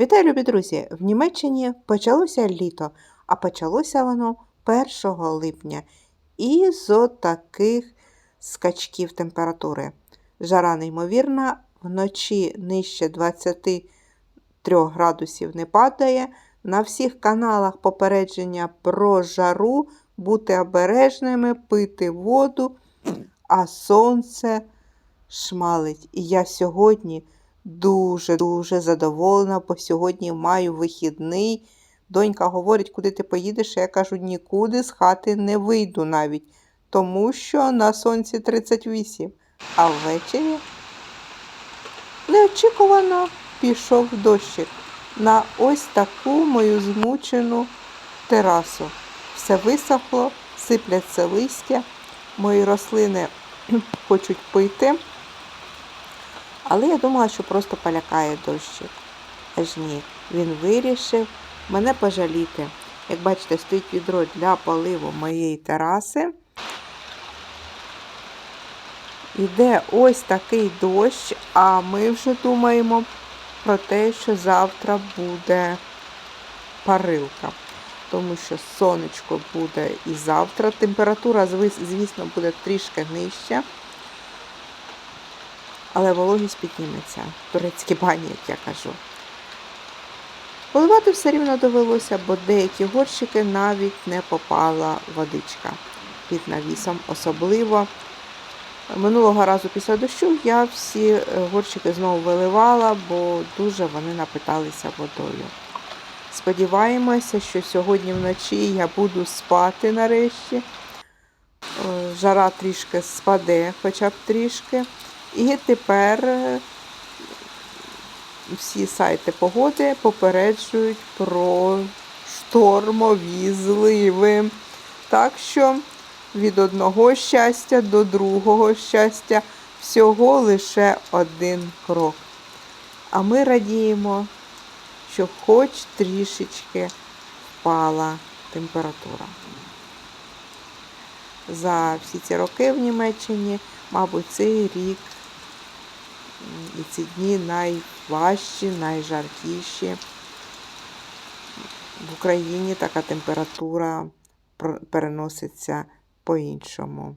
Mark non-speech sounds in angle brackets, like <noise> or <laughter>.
Вітаю, любі друзі! В Німеччині почалося літо, а почалося воно 1 липня. І з таких скачків температури. Жара неймовірна, вночі нижче 23 градусів не падає. На всіх каналах попередження про жару, бути обережними, пити воду, а сонце шмалить. І я сьогодні дуже-дуже задоволена, бо сьогодні маю вихідний. Донька говорить, куди ти поїдеш, я кажу, нікуди з хати не вийду навіть, тому що на сонці 38, а ввечері неочікувано пішов дощик на ось таку мою змучену терасу. Все висохло, сипляться листя, мої рослини <clears throat> хочуть пити. Але я думала, що просто полякає дощик. Аж ні, він вирішив мене пожаліти. Як бачите, стоїть відро для поливу моєї тераси. Іде ось такий дощ, а ми вже думаємо про те, що завтра буде парилка. Тому що сонечко буде і завтра. Температура, звісно, буде трішки нижча. Але вологість підніметься. Турецькі бані, як я кажу. Поливати все рівно довелося, бо деякі горщики навіть не попала водичка під навісом. Особливо минулого разу після дощу я всі горщики знову виливала, бо дуже вони напиталися водою. Сподіваємося, що сьогодні вночі я буду спати нарешті. Жара трішки спаде, хоча б трішки. І тепер всі сайти погоди попереджують про штормові зливи. Так що від одного щастя до другого щастя всього лише один крок. А ми радіємо, що хоч трішечки впала температура. За всі ці роки в Німеччині, мабуть, цей рік і ці дні найважчі, найжаркіші. В Україні така температура переноситься по-іншому.